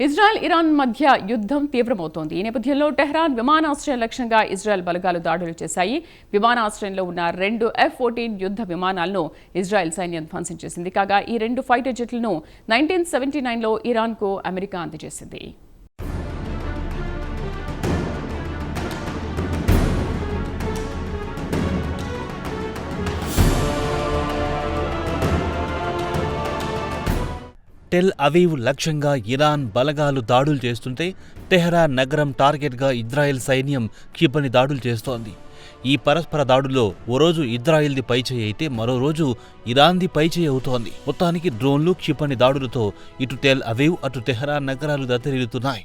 Israel Iran మధ్య యుద్ధం తీవ్రమవుతోంది. ఈ నేపథ్యంలో టెహ్రాన్ విమానాశ్రయం లక్ష్యంగా ఇజ్రాయెల్ బలగాలు దాడులు చేశాయి. విమానాశ్రయంలో ఉన్న రెండు ఎఫ్ ఫోర్టీన్ యుద్ధ విమానాలను ఇజ్రాయెల్ సైన్యం ధ్వంసం చేసింది. కాగా ఈ రెండు ఫైటర్ జెట్లను నైన్టీన్ సెవెంటీ నైన్లో ఇరాన్కు అమెరికా అందజేసింది. టెల్ అవీవ్ లక్ష్యంగా ఇరాన్ బలగాలు దాడులు చేస్తుంటే టెహరాన్ నగరం టార్గెట్గా ఇజ్రాయెల్ సైన్యం క్షిపణి దాడులు చేస్తోంది. ఈ పరస్పర దాడుల్లో ఓ రోజు ఇజ్రాయిల్ది పైచేయి అయితే మరో రోజు ఇరాన్ది పైచేయి అవుతోంది. మొత్తానికి డ్రోన్లు క్షిపణి దాడులతో ఇటు టెల్ అవీవ్ అటు టెహరాన్ నగరాలు దత్తరిల్లుతున్నాయి.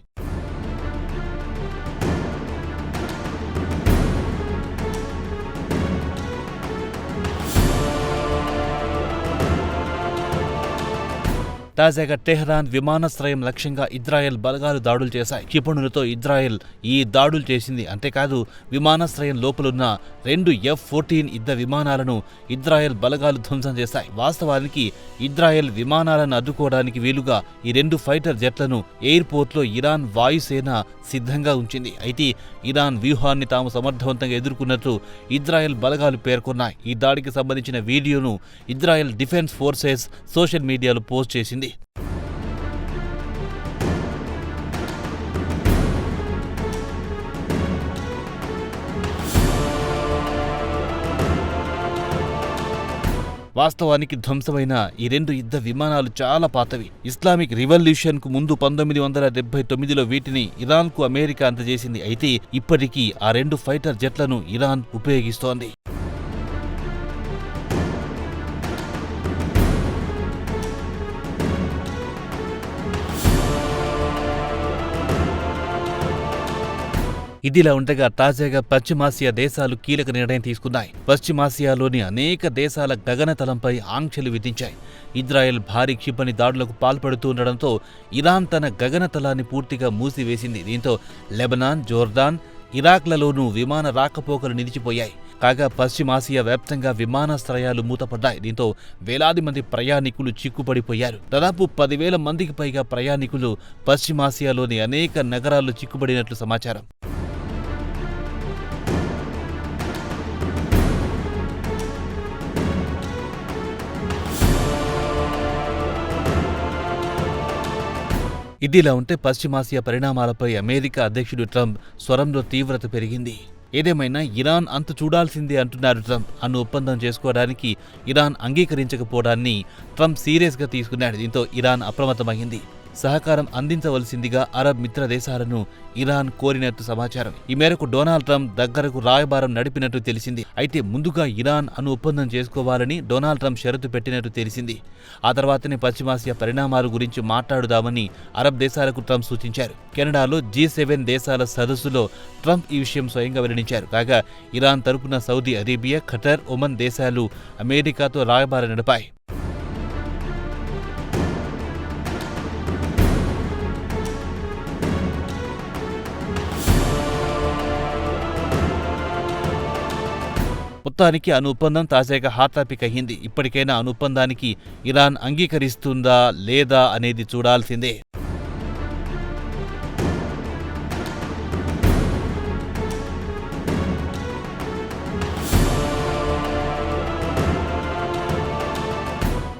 తాజాగా టెహ్రాన్ విమానాశ్రయం లక్ష్యంగా ఇజ్రాయెల్ బలగాలు దాడులు చేశాయి. క్షిపణులతో ఇజ్రాయెల్ ఈ దాడులు చేసింది. అంతేకాదు విమానాశ్రయం లోపలున్న రెండు ఎఫ్ ఫోర్టీన్ యుద్ధ విమానాలను ఇజ్రాయెల్ బలగాలు ధ్వంసం చేశాయి. వాస్తవానికి ఇజ్రాయెల్ విమానాలను అడ్డుకోవడానికి వీలుగా ఈ రెండు ఫైటర్ జెట్లను ఎయిర్పోర్ట్లో ఇరాన్ వాయుసేన సిద్ధంగా ఉంచింది. అయితే ఇరాన్ వ్యూహాన్ని తాము సమర్థవంతంగా ఎదుర్కొన్నట్లు ఇజ్రాయెల్ బలగాలు పేర్కొన్నాయి. ఈ దాడికి సంబంధించిన వీడియోను ఇజ్రాయెల్ డిఫెన్స్ ఫోర్సెస్ సోషల్ మీడియాలో పోస్ట్ చేసింది. వాస్తవానికి ధ్వంసమైన ఈ రెండు యుద్ధ విమానాలు చాలా పాతవి. ఇస్లామిక్ రివల్యూషన్కు ముందు పంతొమ్మిది వందల డెబ్బై తొమ్మిదిలో వీటిని ఇరాన్కు అమెరికా అందజేసింది. అయితే ఇప్పటికీ ఆ రెండు ఫైటర్ జెట్లను ఇరాన్ ఉపయోగిస్తోంది. ఇదిలా ఉండగా తాజాగా పశ్చిమాసియా దేశాలు కీలక నిర్ణయం తీసుకున్నాయి. పశ్చిమాసియాలోని అనేక దేశాల గగనతలంపై ఆంక్షలు విధించాయి. ఇజ్రాయెల్ భారీ క్షిపణి దాడులకు పాల్పడుతుండటంతో ఇరాన్ తన గగనతలాన్ని పూర్తిగా మూసివేసింది. దీంతో లెబనాన్ జోర్దాన్ ఇరాక్లలోనూ విమాన రాకపోకలు నిలిచిపోయాయి. కాగా పశ్చిమాసియా వ్యాప్తంగా విమానాశ్రయాలు మూతపడ్డాయి. దీంతో వేలాది మంది ప్రయాణికులు చిక్కుపడిపోయారు. దాదాపు పదివేల మందికి పైగా ప్రయాణికులు పశ్చిమాసియాలోని అనేక నగరాల్లో చిక్కుబడినట్లు సమాచారం. ఇదిలా ఉంటే పశ్చిమాసియా పరిణామాలపై అమెరికా అధ్యక్షుడు ట్రంప్ స్వరంలో తీవ్రత పెరిగింది. ఏదేమైనా ఇరాన్ అంత చూడాల్సిందే అంటున్నారు ట్రంప్. అను ఒప్పందం చేసుకోవడానికి ఇరాన్ అంగీకరించకపోవడాన్ని ట్రంప్ సీరియస్గా తీసుకున్నాడు. దీంతో ఇరాన్ అప్రమత్తమైంది సహకారం అందించవలసిందిగా అరబ్ మిత్ర దేశాలను ఇరాన్ కోరినట్టు సమాచారం. ఈ మేరకు డొనాల్డ్ ట్రంప్ దగ్గరకు రాయబారం నడిపినట్టు తెలిసింది. అయితే ముందుగా ఇరాన్ అను ఒప్పందం చేసుకోవాలని డొనాల్డ్ ట్రంప్ షరతు పెట్టినట్టు తెలిసింది. ఆ తర్వాతనే పశ్చిమాసియా పరిణామాల గురించి మాట్లాడుదామని అరబ్ దేశాలకు ట్రంప్ సూచించారు. కెనడాలో జీ సెవెన్ దేశాల సదస్సులో ట్రంప్ ఈ విషయం స్వయంగా వెల్లడించారు. కాగా ఇరాన్ తరపున సౌదీ అరేబియా ఖటర్ ఒమన్ దేశాలు అమెరికాతో రాయబారం నడిపాయి. మొత్తానికి అను ఒప్పందం తాజాగా హాట్ టాపిక్ అయ్యింది. ఇప్పటికైనా అను ఒప్పందానికి ఇరాన్ అంగీకరిస్తుందా లేదా అనేది చూడాల్సిందే.